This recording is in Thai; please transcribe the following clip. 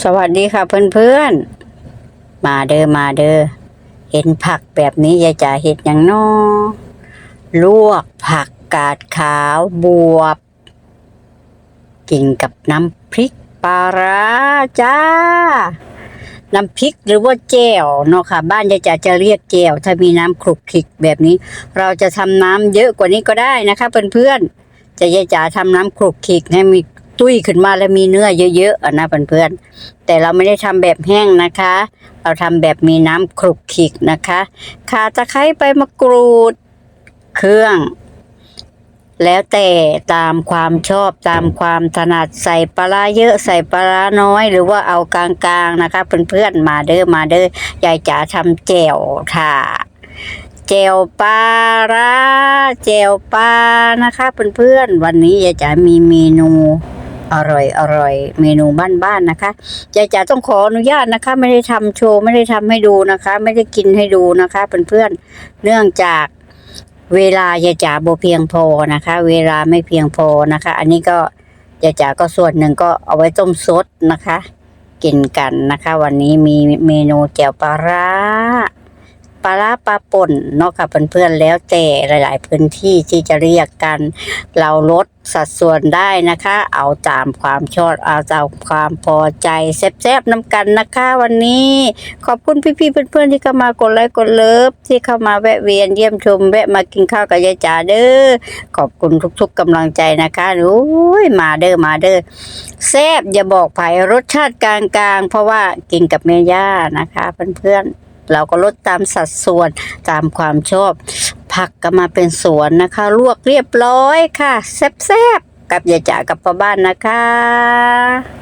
สวัสดีค่ะเพื่อนๆ มาเด้อมาเด้อเห็นผักแบบนี้ยายจ๋าเห็ดอย่างนอลวกผักกาดขาวบวบ กินกับน้ำพริกปลาร้าจ้า น้ำพริกหรือว่าแจ่วเนาะค่ะ บ้านยายจ๋าจะเรียกแจ่วถ้ามีน้ำคลุกคลิกแบบนี้ เราจะทำน้ำเยอะกว่านี้ก็ได้นะคะเพื่อนๆจะยายจ๋าทำน้ำคลุกคลิกให้มี ตุ้ยขึ้นมาแล้วมีเนื้อเยอะๆนะเพื่อนๆแต่เราไม่ได้ทำแบบแห้งนะคะ เราทำแบบมีน้ำคลุกคลิกนะคะข่าตะไคร้ใบมะกรูดเครื่อง แล้วแต่ตามความชอบตามความถนัดใส่ปลาเยอะใส่ปลาน้อย หรือว่าเอากลางๆนะคะ เพื่อนๆมาเด้อมาเด้อยายจ๋าทำแจ่วค่ะแจ่วปลาร้าแจ่วปลานะคะเพื่อนๆวันนี้ยายจ๋ามีเมนู อร่อยอร่อยเมนูบ้านๆนะคะยายจ๋าต้องขออนุญาตนะคะ ไม่ได้ทำโชว์ไม่ได้ทำให้ดูนะคะ ไม่ได้กินให้ดูนะคะเพื่อนๆเนื่องจากเวลายายจ๋าโบเพียงพอนะคะ เวลาไม่เพียงพอนะคะ อันนี้ก็ยายจ๋าก็ส่วนหนึ่งก็เอาไว้ต้มซดนะคะ กินกันนะคะ วันนี้มีเมนูแจ่วปลาร้า ปลาปลาป่นเนาะค่ะเพื่อนๆแล้วแต่หลาย ๆ พื้นที่ที่จะเรียกกัน เราลดสัดส่วนได้นะคะ เอาตามความชอบเอาตามความพอใจแซ่บๆน้ำกันนะคะ วันนี้ขอบคุณพี่ๆเพื่อนๆที่เข้ามากดไลค์กดเลิฟที่เข้ามาแวะเวียนเยี่ยมชมแวะมากินข้าวกับยายจ๋าเด้อขอบคุณทุกๆกำลังใจนะคะโอ้ยมาเด้อมาเด้อแซ่บอย่าบอกไผ่รสชาติกลางๆ เพราะว่ากินกับแม่ย่านะคะเพื่อนๆ เราก็ลดตามสัดส่วนตามความชอบ ผักก็มาเป็นสวนนะคะ ลวกเรียบร้อยค่ะ แซ่บๆกับยายจ๋ากับพ่อบ้านนะคะ